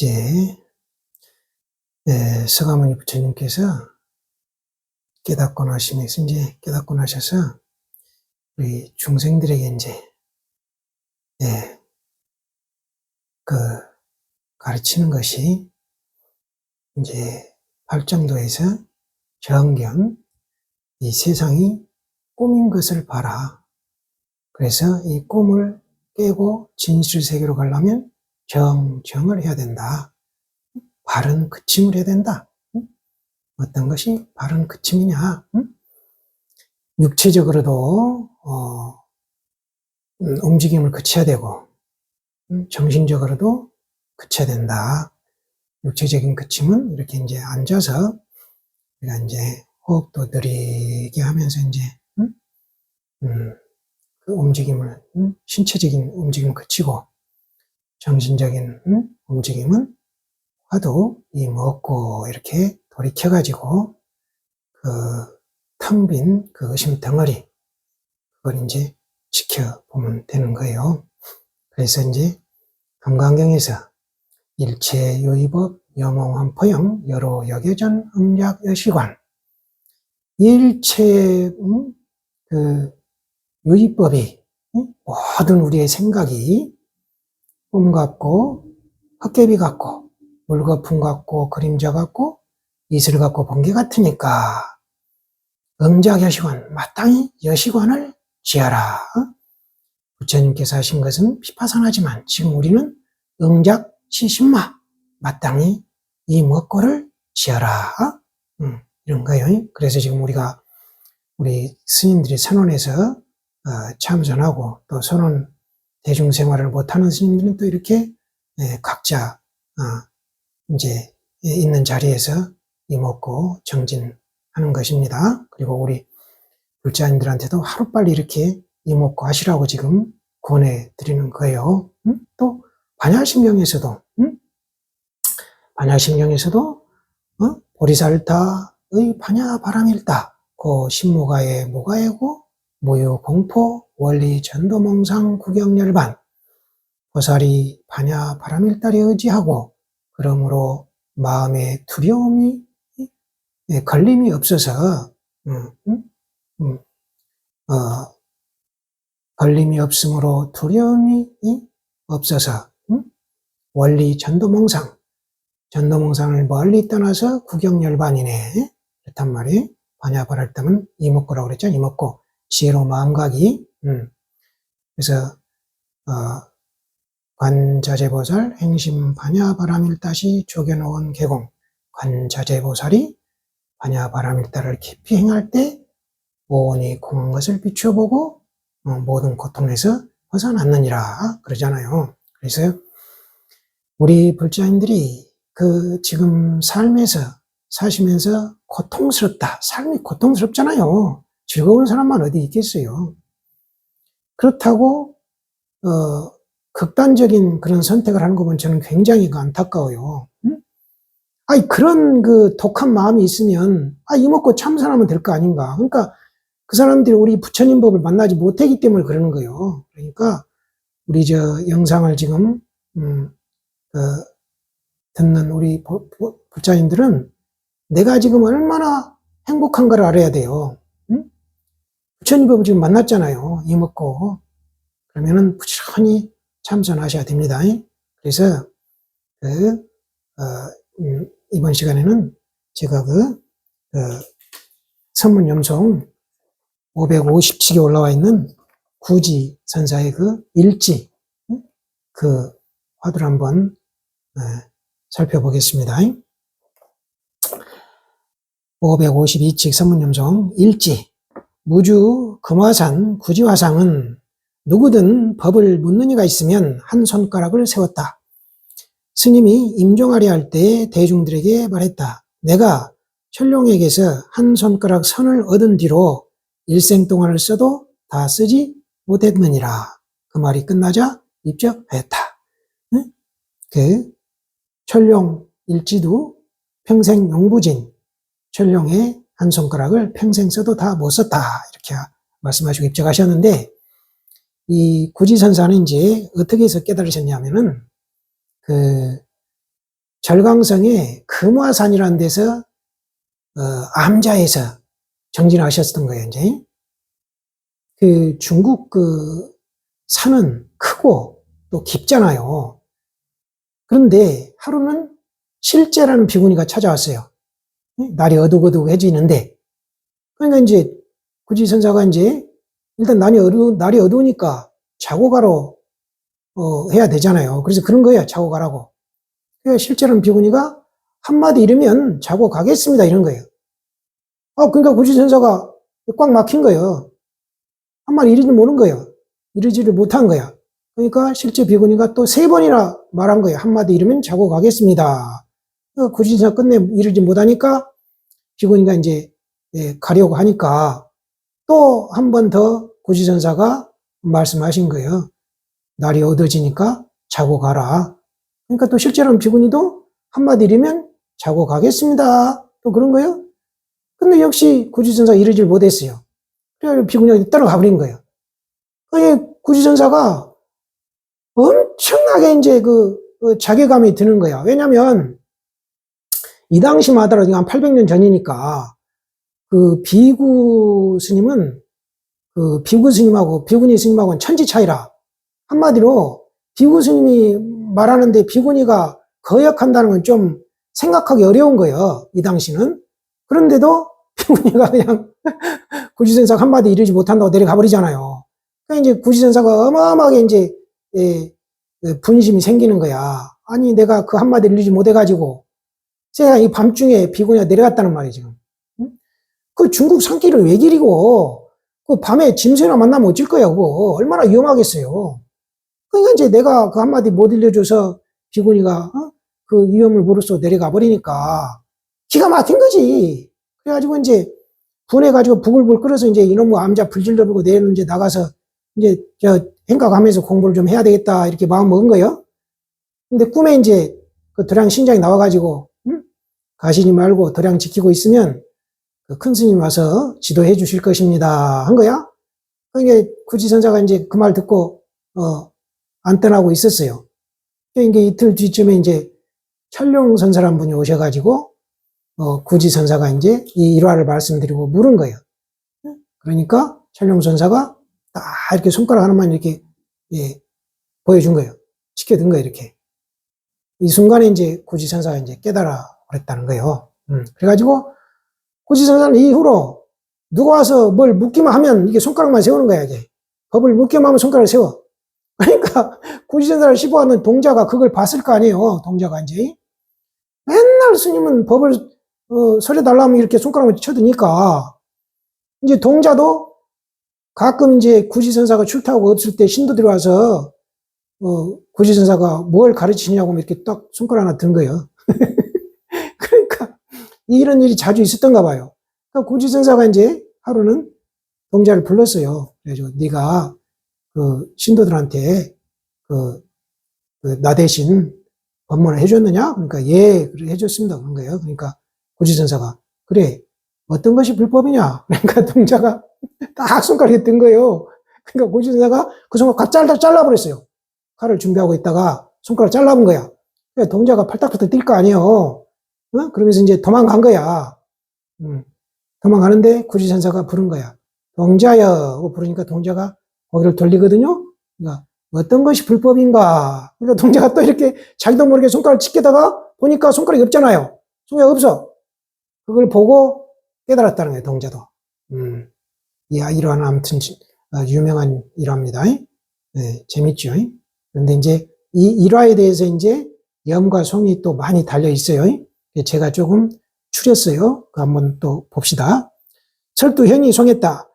이제 예, 서가모니 부처님께서 깨닫고 나시면서 이제 깨닫고 나셔서 우리 중생들에게 이제 예, 그 가르치는 것이 이제 발정도에서 정견 이 세상이 꿈인 것을 봐라. 그래서 이 꿈을 깨고 진실 세계로 가려면 정정을 해야 된다. 바른 그침을 해야 된다. 응? 어떤 것이 바른 그침이냐? 응? 육체적으로도 어, 음, 움직임을 그쳐야 되고 음, 정신적으로도 그쳐야 된다. 육체적인 그침은 이렇게 이제 앉아서 우리가 이제 호흡도 느리게 하면서 이제 음? 음, 그 움직임을 음? 신체적인 움직임을 그치고 정신적인 음? 움직임은 화도 이 먹고 이렇게 돌이켜가지고 그 텅 빈 그 의심 덩어리 그걸 이제 지켜보면 되는 거예요. 그래서 이제 금강경에서 일체 유의법 여몽환포영 여로 여계전 음약 여시관 일체 음, 그 유의법이 음, 모든 우리의 생각이 꿈 같고 헛개비 같고 물거품 같고 그림자 같고 이슬 같고 번개 같으니까 응작 여시관 마땅히 여시관을 지어라. 부처님께서 하신 것은 비파산하지만 지금 우리는 응작 시신마 마땅히 이 먹고를 지어라. 음, 이런 거예요. 그래서 지금 우리가 우리 스님들이 선원에서 어, 참선하고 또 선원 대중생활을 못하는 스님들은 또 이렇게 예, 각자 어, 이제 있는 자리에서 이먹고 정진하는 것입니다. 그리고 우리 불자님들한테도 하루빨리 이렇게 이먹고 하시라고 지금 권해드리는 거예요. 음? 또 반야심경에서도 음? 반야심경에서도 어? 보리살타의 반야 바람일다 고 신무가의 무가의고 무유 공포 원리 전도몽상 구경열반 보살이 반야 바람일달에 의지하고 그러므로 마음에 두려움이 예, 걸림이 없어서 음, 음, 음, 어, 걸림이 없으므로 두려움이 없어서 음? 원리 전도몽상 전도몽상을 멀리 떠나서 구경열반이네. 그렇단 말이에요. 반야발할 때면 이목구라고 그랬죠. 이목구. 지혜로 마음가기 음. 그래서 어, 관자재보살 행심 반야바람일다시 조겨놓은 개공 관자재보살이 반야바람일다를 깊이 행할 때 오온이 공한 것을 비추어보고 어, 모든 고통에서 벗어났느니라 그러잖아요. 그래서 우리 불자인들이 그 지금 삶에서 사시면서 고통스럽다. 삶이 고통스럽잖아요. 즐거운 사람만 어디 있겠어요. 그렇다고 어, 극단적인 그런 선택을 하는 거 보면 저는 굉장히 그 안타까워요. 응? 아니 그런 그 독한 마음이 있으면 아 이먹고 참선하면 될 거 아닌가. 그러니까 그 사람들이 우리 부처님 법을 만나지 못하기 때문에 그러는 거예요. 그러니까 우리 저 영상을 지금 음, 그 듣는 우리 불자님들은 내가 지금 얼마나 행복한가를 알아야 돼요. 응? 부처님 법을 지금 만났잖아요. 이먹고 그러면은 부지런히 참선하셔야 됩니다. 그래서 그 어, 음, 이번 시간에는 제가 그, 그 선문 염송 550칙에 올라와 있는 구지 선사의 그 일지 그 화두를 한번 어, 살펴보겠습니다. 552칙 선문염송 일지 무주 금화산 구지화상은 누구든 법을 묻는 이가 있으면 한 손가락을 세웠다. 스님이 임종하려 할때 대중들에게 말했다. 내가 천룡에게서 한 손가락 선을 얻은 뒤로 일생 동안을 써도 다 쓰지 못했느니라. 그 말이 끝나자 입적하였다. 그 천룡 일지도 평생 용부진 천룡의 한 손가락을 평생 써도 다 못 썼다. 이렇게 말씀하시고 입적하셨는데 이 구지선사는 이제 어떻게 해서 깨달으셨냐면은 그 절강성의 금화산이라는 데서 어, 암자에서 정진하셨던 거예요, 이제. 그 중국 그 산은 크고 또 깊잖아요. 그런데 하루는 실제라는 비구니가 찾아왔어요. 날이 어둑어둑해지는데. 그러니까 이제 구지 선사가 이제 일단 날이 어두, 날이 어두우니까 자고 가러 어, 해야 되잖아요. 그래서 그런 거예요. 자고 가라고. 그러니까 실제로는 비구니가 한마디 이르면 자고 가겠습니다. 이런 거예요. 아, 그러니까 구지 선사가 꽉 막힌 거예요. 한마디 이르지 못한 거예요. 이르지를 못한 거야. 그러니까 실제 비구니가 또 세 번이나 말한 거예요. 한마디 이르면 자고 가겠습니다. 그 구지선사 끝내 이르지 못하니까 비구니가 이제 예, 가려고 하니까 또 한 번 더 구지선사가 말씀하신 거예요. 날이 어두워지니까 자고 가라. 그러니까 또 실제로는 비구니도 한마디 이르면 자고 가겠습니다. 또 그런 거예요. 근데 역시 구지선사 이르질 못했어요. 그래서 비구니가 따라가 버린 거예요. 그 구지선사가 엄청나게 이제 그, 그 자괴감이 드는 거야. 왜냐면 이 당시만 하더라도 한 800년 전이니까 그 비구 스님은 그 비구 스님하고 비구니 스님하고는 천지 차이라 한마디로 비구 스님이 말하는데 비구니가 거역한다는 건 좀 생각하기 어려운 거예요. 이 당시는. 그런데도 비구니가 그냥 구지선사가 한마디 이르지 못한다고 내려가 버리잖아요. 그러니까 이제 구지선사가 어마어마하게 이제 예, 예, 분심이 생기는 거야. 아니 내가 그 한마디 이르지 못해가지고 제가 이 밤중에 비구니가 내려갔다는. 응? 그 중국 산길을 왜 길이고 그 밤에 짐승이나 만나면 어쩔 거야 그거 얼마나 위험하겠어요. 그러니까 이제 내가 그 한마디 못 일려줘서 비구니가 어? 그 위험을 모르서 내려가 버리니까 기가 막힌 거지. 그래가지고 이제 분해가지고 부글부글 끓여서 이제 이놈의 암자 불질러보고 내일 이제 나가서 이제 저 행각하면서 공부를 좀 해야 되겠다 이렇게 마음 먹은 거예요. 근데 꿈에 이제 그 도량 신장이 나와가지고 응? 가시지 말고 도량 지키고 있으면 그 큰 스님 와서 지도해 주실 것입니다 한 거야. 그러니까 구지선사가 이제 그 말 듣고 어, 안 떠나고 있었어요. 그러니까 이틀 뒤쯤에 이제 철룡 선사란 분이 오셔가지고 어, 구지 선사가 이제 이 일화를 말씀드리고 물은 거예요. 그러니까 철룡 선사가 딱 이렇게 손가락 하나만 이렇게 예, 보여준 거예요. 지켜든 거예요, 이렇게. 이 순간에 이제 구지 선사가 이제 깨달아 버렸다는 거예요. 음, 그래가지고 구지선사는 이후로 누가 와서 뭘 묻기만 하면 이게 손가락만 세우는 거야, 이게. 법을 묻기만 하면 손가락을 세워. 그러니까 구지선사를 시보하는 동자가 그걸 봤을 거 아니에요, 동자가 이제. 맨날 스님은 법을 어, 설해달라면 이렇게 손가락을 쳐드니까 이제 동자도 가끔 이제 구지선사가 출타하고 없을 때 신도들이 와서 어, 구지선사가 뭘 가르치냐고 이렇게 딱 손가락 하나 든 거예요. 이런 일이 자주 있었던가 봐요. 그러니까 구지선사가 이제 하루는 동자를 불렀어요. 그래서 네가 그 신도들한테 그, 그 나 대신 법문을 해줬느냐? 그러니까 예, 그래 해줬습니다. 그런 거예요. 그러니까 구지선사가 그래 어떤 것이 불법이냐? 그러니까 동자가 딱 손가락에 든 거예요. 그러니까 고지선사가 그 손가락 각 잘라, 잘라버렸어요. 칼을 준비하고 있다가 손가락 잘라본 거야. 그러니까 동자가 팔딱팔딱 뛸 거 아니에요. 어? 그러면서 이제 도망간 거야. 음. 도망가는데 구지선사가 부른 거야. 동자여. 부르니까 동자가 거기를 돌리거든요. 그러니까 어떤 것이 불법인가. 그러니까 동자가 또 이렇게 자기도 모르게 손가락을 치게다가 보니까 손가락이 없잖아요. 손가락이 없어. 그걸 보고 깨달았다는 거예요, 동자도. 음. 야, 이러한 아무튼 어, 유명한 일화입니다. 네, 재밌죠. 그런데 이제 이 일화에 대해서 이제 염과 송이 또 많이 달려 있어요. 제가 조금 추렸어요. 그 한번 또 봅시다. 철두현이 송했다.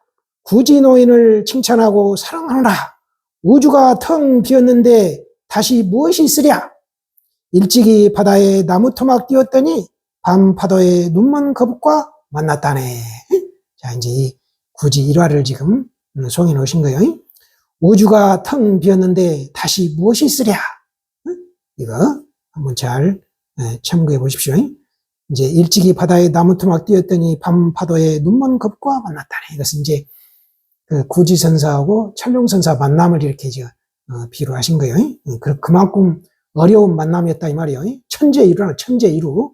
구지 노인을 칭찬하고 사랑하노라. 우주가 텅 비었는데 다시 무엇이 있으랴? 일찍이 바다에 나무 토막 띄었더니 밤 파도에 눈먼 거북과 만났다네. 자, 이제 굳이 일화를 지금 송해 놓으신 거예요. 우주가 텅 비었는데 다시 무엇이 있으랴? 이거 한번 잘 참고해 보십시오. 이제 일찍이 바다에 나무 토막 띄었더니 밤 파도에 눈먼 겁과 만났다네. 이것은 이제 그 구지선사하고 찰룡선사 만남을 이렇게 이제 어, 비유하신 거예요. 그만큼 어려운 만남이었다 이 말이에요. 천재 이루나 천재 이루.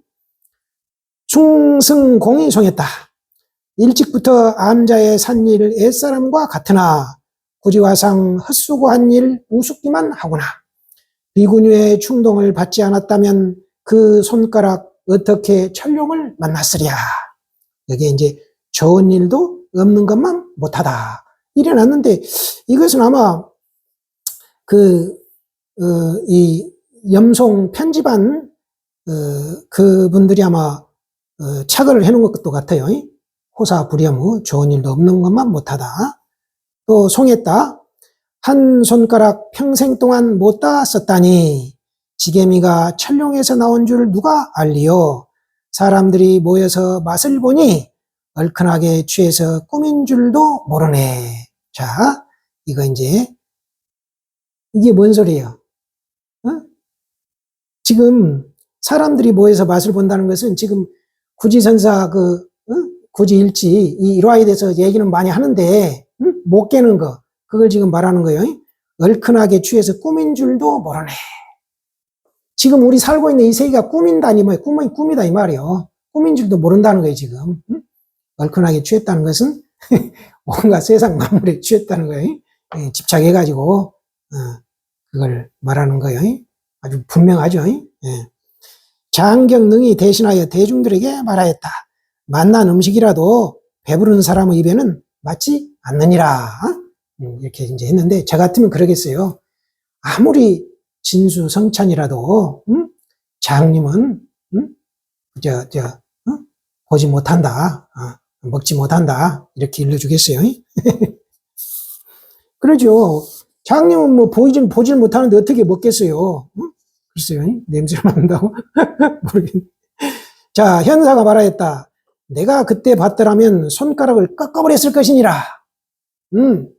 충승공이 송했다. 일찍부터 암자의 산일 옛사람과 같으나 구지화상 헛수고한 일 우습기만 하구나. 비군유의 충동을 받지 않았다면 그 손가락 어떻게 천룡을 만났으랴. 여기에 이제 좋은 일도 없는 것만 못하다. 일어났는데 이것은 아마 그, 어, 이 염송 편집한 어, 그분들이 아마 어, 착을 해놓은 것도 같아요. 호사 불염후 좋은 일도 없는 것만 못하다. 또 송했다. 한 손가락 평생 동안 못 닿았었다니 지게미가 철룡에서 나온 줄 누가 알리요. 사람들이 모여서 맛을 보니 얼큰하게 취해서 꾸민 줄도 모르네. 자, 이거 이제 이게 뭔 소리예요? 어? 지금 사람들이 모여서 맛을 본다는 것은 지금 구지선사 그 어? 구지일지 이 일화에 대해서 얘기는 많이 하는데 응? 못 깨는 거 그걸 지금 말하는 거예요. 얼큰하게 취해서 꾸민 줄도 모르네. 지금 우리 살고 있는 이 세계가 꾸민다니 뭐예요? 꿈이 꿈이다 이 말이에요. 꾸민 줄도 모른다는 거예요 지금. 응? 얼큰하게 취했다는 것은 온갖 세상 만물에 취했다는 거예요. 예, 집착해가지고 어, 그걸 말하는 거예요. 아주 분명하죠. 예. 장경능이 대신하여 대중들에게 말하였다. 맛난 음식이라도 배부른 사람의 입에는 맞지 않느니라. 음, 이렇게 이제 했는데, 저 같으면 그러겠어요. 아무리 진수성찬이라도, 음? 장님은, 음? 저, 저, 어? 보지 못한다. 어, 먹지 못한다. 이렇게 일러주겠어요. 그러죠. 장님은 뭐 보이진, 보질 못하는데 어떻게 먹겠어요? 응? 글쎄요. 냄새를 맡는다고? 모르겠네. 자, 현사가 말하였다. 내가 그때 봤더라면 손가락을 꺾어버렸을 것이니라. 음,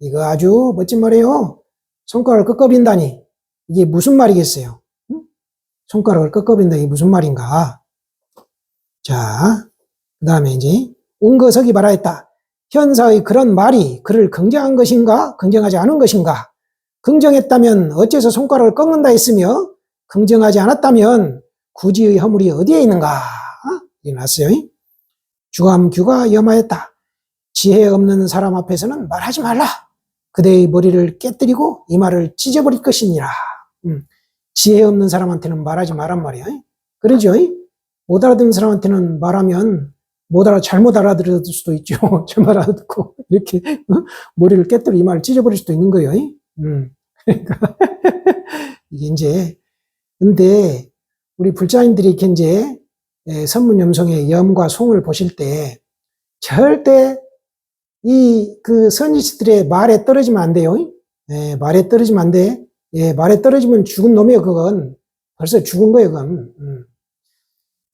이거 아주 멋진 말이에요. 손가락을 꺾어버린다니. 이게 무슨 말이겠어요? 음? 손가락을 꺾어버린다. 이게 무슨 말인가? 자, 그 다음에 이제, 옹거석이 말하였다. 현사의 그런 말이 그를 긍정한 것인가? 긍정하지 않은 것인가? 긍정했다면 어째서 손가락을 꺾는다 했으며, 긍정하지 않았다면 구지의 허물이 어디에 있는가? 이 났어요. 주암규가 염하였다. 지혜 없는 사람 앞에서는 말하지 말라. 그대의 머리를 깨뜨리고 이 말을 찢어버릴 것이니라. 음, 지혜 없는 사람한테는 말하지 말란 말이야. 그러죠? 못 알아듣는 사람한테는 말하면 못 알아, 잘못 알아들을 수도 있죠. 잘못 알아듣고, 이렇게, 어? 머리를 깨뜨려 이 말을 찢어버릴 수도 있는 거예요. 음. 그러니까, 이제, 근데, 우리 불자인들이 이제, 예, 선문염송의 염과 송을 보실 때, 절대, 이, 그, 선지식들의 말에 떨어지면 안 돼요. 예, 말에 떨어지면 안 돼. 예, 말에 떨어지면 죽은 놈이에요, 그건. 벌써 죽은 거예요, 그건. 음.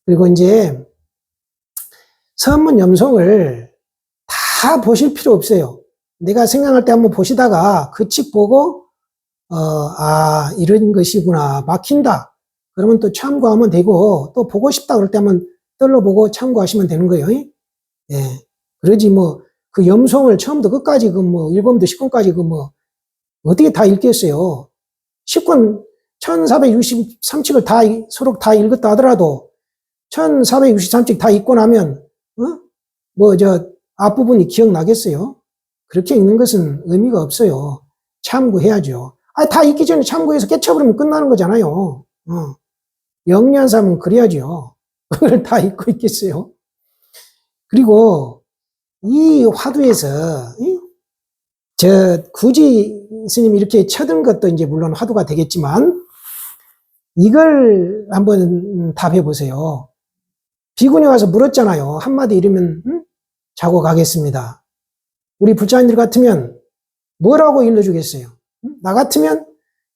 그리고 이제, 선문 염송을 다 보실 필요 없어요. 내가 생각할 때 한번 보시다가 그 책 보고, 어, 아, 이런 것이구나. 막힌다. 그러면 또 참고하면 되고, 또 보고 싶다 그럴 때 한번 떨러보고 참고하시면 되는 거예요. 예. 그러지 뭐, 그 염송을 처음부터 끝까지 그 뭐, 1권부터 10권까지 그 뭐, 어떻게 다 읽겠어요. 10권, 1463책을 다, 서로 다 읽었다 하더라도, 1463책 다 읽고 나면, 어? 뭐, 저, 앞부분이 기억나겠어요? 그렇게 읽는 것은 의미가 없어요. 참고해야죠. 아, 다 읽기 전에 참고해서 깨쳐버리면 끝나는 거잖아요. 어. 영리한 사람은 그래야죠. 그걸 다 읽고 있겠어요. 그리고 이 화두에서, 저, 굳이 스님이 이렇게 쳐든 것도 이제 물론 화두가 되겠지만, 이걸 한번 답해 보세요. 비군이 와서 물었잖아요. 한마디 이러면 응? 자고 가겠습니다. 우리 불자님들 같으면 뭐라고 일러주겠어요? 응? 나 같으면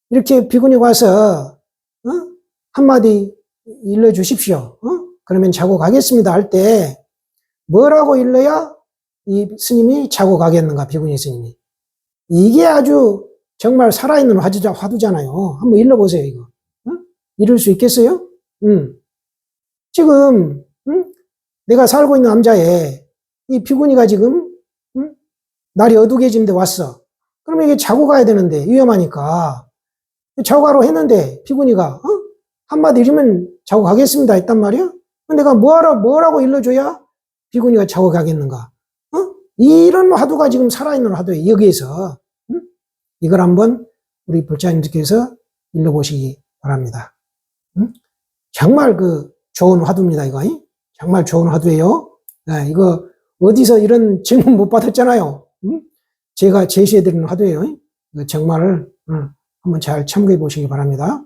이렇게 비군이 와서 어? 한마디 일러주십시오. 어? 그러면 자고 가겠습니다 할 때 뭐라고 일러야 이 스님이 자고 가겠는가 비군이 스님이 이게 아주 정말 살아있는 화두자, 화두잖아요. 한번 일러보세요 이거. 어? 이럴 수 있겠어요? 음. 지금 응? 내가 살고 있는 남자에 이 비구니가 지금 응? 날이 어둑해지는데 왔어. 그러면 이게 자고 가야 되는데 위험하니까 자고 가라고 했는데, 피군이가, 어? 한마디 이러면 자고 가겠습니다. 했단 말이야? 내가 뭐하라, 뭐라고 일러줘야 비구니가 자고 가겠는가? 어? 이런 화두가 지금 살아있는 화두예요. 여기에서. 응? 이걸 한번 우리 불자님들께서 일러보시기 바랍니다. 응? 정말 그 좋은 화두입니다. 이거. 잉? 정말 좋은 화두예요. 예, 이거 어디서 이런 질문 못 받았잖아요. 응? 제가 제시해드리는 화두예요. 정말 응, 한번 잘 참고해 보시기 바랍니다.